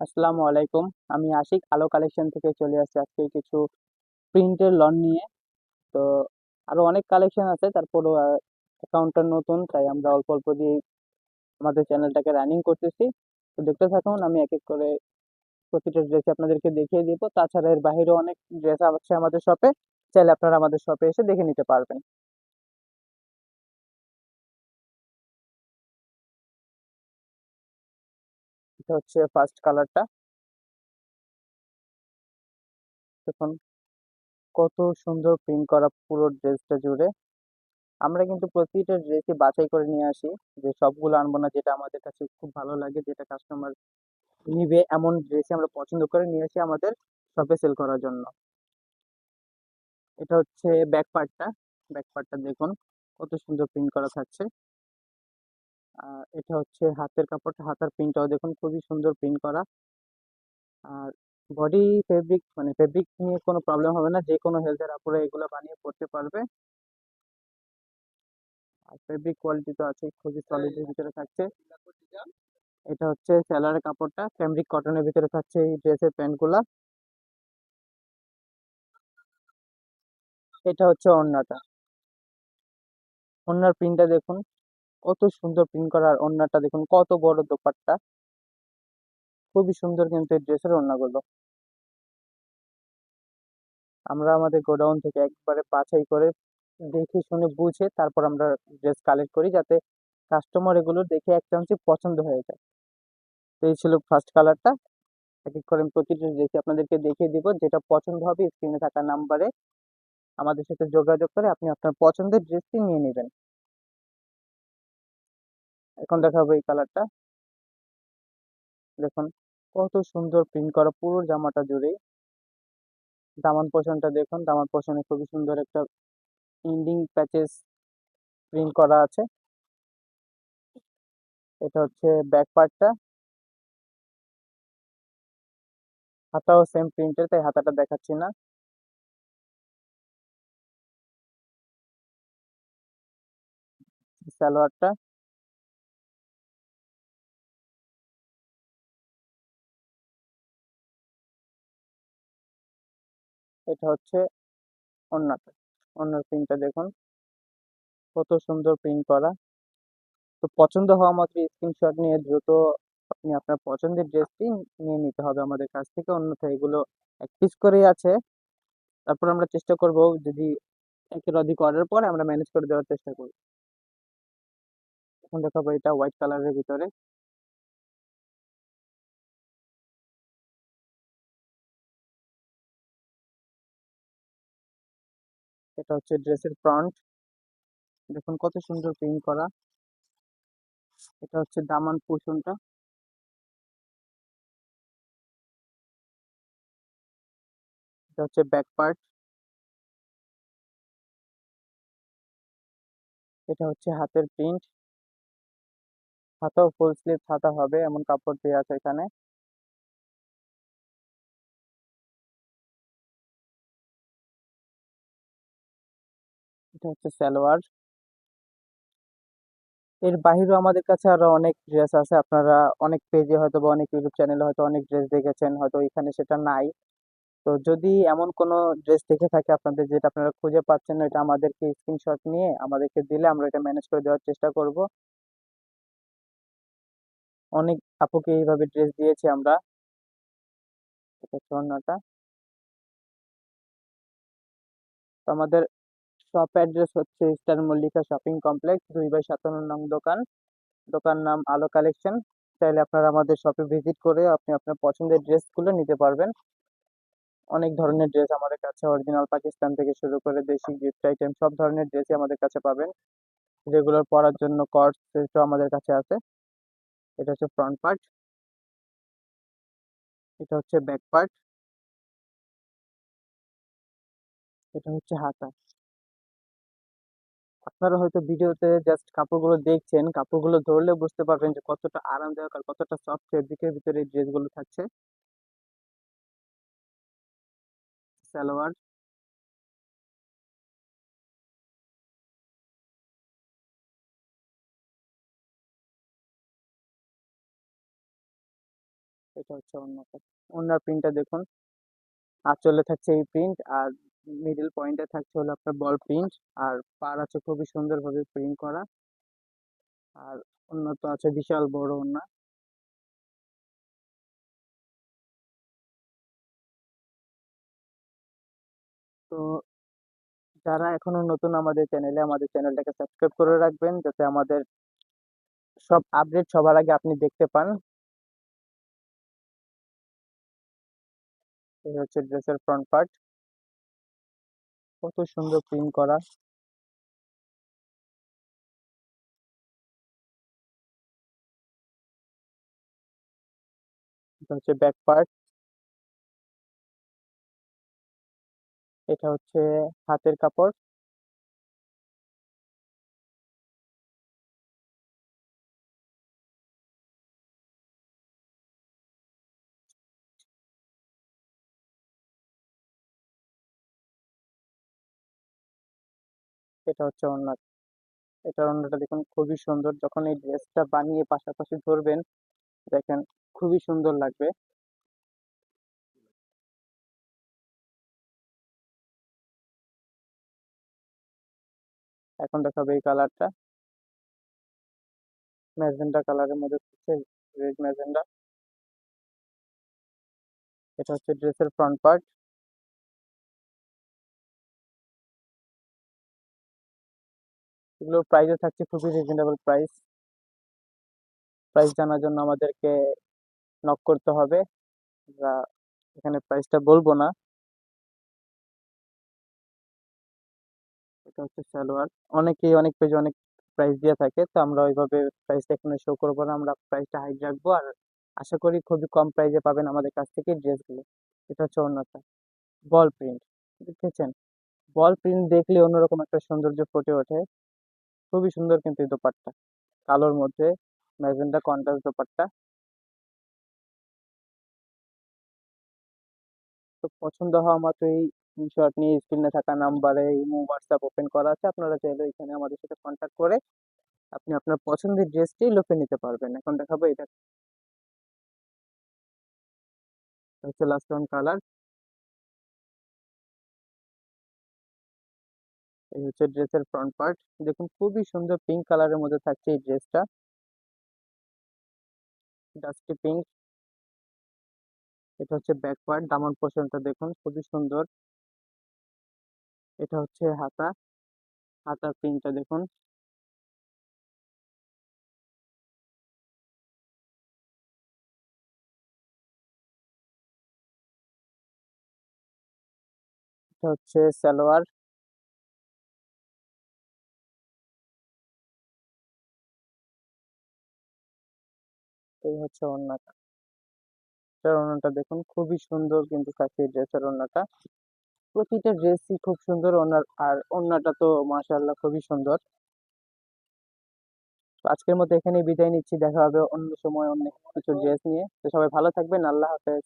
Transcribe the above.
আসসালামু আলাইকুম। আমি আশিক, আলো কালেকশন থেকে চলে আসছি আজকে কিছু প্রিন্টের লন নিয়ে। তো আরও অনেক কালেকশন আছে, তারপরও অ্যাকাউন্টটা নতুন, তাই আমরা অল্প অল্প দিয়ে আমাদের চ্যানেলটাকে রানিং করতেছি। তো দেখতে থাকুন, আমি এক এক করে প্রতিটা ড্রেস আপনাদেরকে দেখিয়ে দিব। তাছাড়া এর বাইরেও অনেক ড্রেস আছে আমাদের শপে চাইলে আপনারা আমাদের শপে এসে দেখে নিতে পারবেন। এটা হচ্ছে ফার্স্ট কালারটা দেখুন, কত সুন্দর প্রিন্ট করা পুরো ড্রেসটা জুড়ে। আমরা কিন্তু প্রতিটা ড্রেসই বাছাই করে নিয়ে আসি, যে সবগুলো আনব না, যেটা আমাদের কাছে খুব ভালো লাগে, যেটা কাস্টমার নিবে, এমন ড্রেসই আমরা পছন্দ করে নিয়ে আসি আমাদের শপে সেল করার জন্য। এটা হচ্ছে ব্যাক পার্টটা ব্যাক পার্টটা দেখুন, কত সুন্দর প্রিন্ট করা থাকছে। আর এটা হচ্ছে হাতের কাপড়টা হাতার প্রিন্টটাও দেখুন খুবই সুন্দর প্রিন্ট করা। আর বডি ফেব্রিক মানে ফেব্রিক নিয়ে কোনো প্রবলেম হবে না যে কোনো হেলথের আপুরা এগুলো বানিয়ে পড়তে পারবে। আর ফেব্রিক কোয়ালিটি তো আছে খুবই সলিডের ভিতরে থাকছে। এটা হচ্ছে স্যালারের কাপড়টা ফ্যাব্রিক কটনের ভিতরে থাকছে এই ড্রেসের প্যান্টগুলা। এটা হচ্ছে ওড়নাটা। ওড়নার প্রিন্টটা দেখুন। কত সুন্দর প্রিন্ট করা আর ওড়নাটা দেখুন, কত বড় দোপাট্টা। খুবই সুন্দর কিন্তু এই ড্রেসের ওড়নাগুলো। আমরা আমাদের গোডাউন থেকে একবারে বাছাই করে দেখে শুনে বুঝে তারপর আমরা ড্রেস কালেক্ট করি যাতে কাস্টমার এগুলো দেখে এক চান্সে পছন্দ হয়ে যায়। তো এই ছিল ফার্স্ট কালারটা এক এক করে আমি প্রতিটা ড্রেসই আপনাদেরকে দেখিয়ে দিব, যেটা পছন্দ হবে স্ক্রিনে থাকা নাম্বারে আমাদের সাথে যোগাযোগ করে আপনি আপনার পছন্দের ড্রেসটি নিয়ে নেবেন। এখন দেখাবো এই কালারটা দেখুন, কত সুন্দর প্রিন্ট করা পুরো জামাটা জুড়ে। দামান পোর্শনটা দেখুন, দামান পোর্শনে খুবই সুন্দর একটা ইন্ডিং প্যাচেস প্রিন্ট করা আছে। এটা হচ্ছে ব্যাক পার্টটা হাতাও সেম প্রিন্টের তাই হাতাটা দেখাচ্ছি না। সালোয়ারটা। এটা হচ্ছে ওড়নাটা ওড়নার প্রিন্টটা দেখুন। কত সুন্দর প্রিন্ট করা। তো পছন্দ হওয়া মাত্র স্ক্রিনশট নিয়ে দ্রুত আপনি আপনার পছন্দের ড্রেসটি নিয়ে নিতে হবে আমাদের কাছ থেকে। অন্যথায় এগুলো এক পিস করেই আছে। তারপর আমরা চেষ্টা করব যদি একের অধিক অর্ডার পরে আমরা ম্যানেজ করে দেওয়ার চেষ্টা করব এখন দেখাবো এটা হোয়াইট কালারের ভিতরে। এটা হচ্ছে ড্রেসের ফ্রন্ট দেখুন কত সুন্দর প্রিন্ট করা। এটা হচ্ছে দামান পোর্শনটা এটা হচ্ছে ব্যাক পার্ট এটা হচ্ছে হাতের প্রিন্ট হাতাও ফুল স্লিভ হাতা হবে, এমন কাপড় দেওয়া আছে এখানে। এটা হচ্ছে সালোয়ার। এর বাহিরেও আমাদের কাছে আরও অনেক ড্রেস আছে। আপনারা অনেক পেজে হয়তো বা অনেক ইউটিউব চ্যানেলে হয়তো অনেক ড্রেস দেখেছেন, হয়তো এখানে সেটা নাই। তো যদি এমন কোনো ড্রেস দেখে থাকে আপনাদের যেটা আপনারা খুঁজে পাচ্ছেন না এটা আমাদেরকে স্ক্রিনশট নিয়ে আমাদেরকে দিলে আমরা এটা ম্যানেজ করে দেওয়ার চেষ্টা করব। অনেক আপুকে এইভাবে ড্রেস দিয়েছি আমরা। এটা তো আমাদের শপ অ্যাড্রেস হচ্ছে স্টার মল্লিকা শপিং কমপ্লেক্স দুই বাই সাতান্ন নং দোকান। দোকান নাম আলো কালেকশন চাইলে আপনারা আমাদের শপে ভিজিট করে আপনি আপনার পছন্দের ড্রেসগুলো নিতে পারবেন। অনেক ধরনের ড্রেস আমাদের কাছে অরিজিনাল পাকিস্তান থেকে শুরু করে দেশি গিফট আইটেম সব ধরনের ড্রেসই আমাদের কাছে পাবেন। রেগুলার পরার জন্য কট সেটও আমাদের কাছে আছে। এটা হচ্ছে ফ্রন্ট পার্ট এটা হচ্ছে ব্যাক পার্ট এটা হচ্ছে হাতা। আপনারা হয়তো ভিডিওতে জাস্ট কাপড়গুলো দেখছেন, কাপড়গুলো ধরলে বুঝতে পারবেন যে কতটা আরামদায়ক আর কতটা সফট ফেব্রিকের ভিতরে ড্রেসগুলো থাকছে। সালোয়ার। এটা হচ্ছে ওড়নাটা ওড়নার প্রিন্টটা দেখুন। আঁচলে থাকছে এই প্রিন্ট আর মিডল পয়েন্টে থাকছে হলো আপনার বল প্রিন্ট আর পার আছে খুবই সুন্দরভাবে প্রিন্ট করা। আর ওড়না তো আছে বিশাল বড় ওড়না। তো যারা এখনও নতুন আমাদের চ্যানেলে আমাদের চ্যানেলটাকে সাবস্ক্রাইব করে রাখবেন, যাতে আমাদের সব আপডেট সবার আগে আপনি দেখতে পান। এই হচ্ছে ড্রেসের ফ্রন্ট পার্ট কত সুন্দর প্রিন্ট করা। হচ্ছে ব্যাক পার্ট এটা হচ্ছে হাতের কাপড়। এটা হচ্ছে ওড়না এটার ওড়নাটা দেখুন খুবই সুন্দর। যখন এই ড্রেসটা বানিয়ে পাশাপাশি ধরবেন, দেখেন খুবই সুন্দর লাগবে। এখন দেখাবে এই কালারটা। ম্যাজেন্টা কালারের মধ্যে হচ্ছে রেড ম্যাজেন্টা। এটা হচ্ছে ড্রেসের ফ্রন্ট পার্ট এগুলোর প্রাইসও থাকছে খুবই রিজনেবল প্রাইস প্রাইস জানার জন্য আমাদেরকে নক করতে হবে। আমরা এখানে প্রাইসটা বলব না। এটা হচ্ছে সালোয়ার। অনেকেই অনেক পেজে অনেক প্রাইস দিয়ে থাকে, তো আমরা ওইভাবে প্রাইসটা এখানে শো করব না। আমরা প্রাইসটা হাইড রাখব আর আশা করি খুবই কম প্রাইসে পাবেন আমাদের কাছ থেকে ড্রেসগুলো। এটা হচ্ছে অন্যটা বল প্রিন্ট দেখেছেন? বল প্রিন্ট দেখলে অন্যরকম একটা সৌন্দর্য ফুটে ওঠে। খুবই সুন্দর কিন্তু এই দোপাট্টা। কালোর মধ্যে ম্যাজেন্টা কন্ট্রাস্ট দোপাট্টা। তো পছন্দ হওয়া মাত্র এই স্ক্রিনশট নিয়ে স্ক্রিনে থাকা নাম্বারে ইমো হোয়াটসঅ্যাপ ওপেন করা আছে। আপনারা চাইলে এখানে আমাদের সাথে কন্ট্যাক্ট করে আপনি আপনার পছন্দের ড্রেসটি লুফে নিতে পারবেন। এখন দেখাবো এটা। হচ্ছে লাস্ট ওয়ান কালার এই হচ্ছে ড্রেসের ফ্রন্ট পার্ট দেখুন, খুবই সুন্দর পিঙ্ক কালারের মধ্যে থাকছে এই ড্রেসটা। ডাস্টি পিঙ্ক এটা হচ্ছে ব্যাক পার্ট দামান পোর্শনটা দেখুন, খুবই সুন্দর। এটা হচ্ছে হাতা। হাতার প্রিন্টটা দেখুন। এটা হচ্ছে সালোয়ার। এই হচ্ছে ওড়নাটা। এটার ওড়নাটা দেখুন, খুবই সুন্দর কিন্তু এই ড্রেসের ওড়নাটা। প্রতিটা ড্রেসই খুব সুন্দর ওনার আর ওড়নাটা তো মাশাআল্লাহ খুবই সুন্দর। তো আজকের মতো এখানেই বিদায় নিচ্ছি, দেখা হবে অন্য সময় অন্য কিছু ড্রেস নিয়ে। তো সবাই ভালো থাকবেন, আল্লাহ হাফেজ।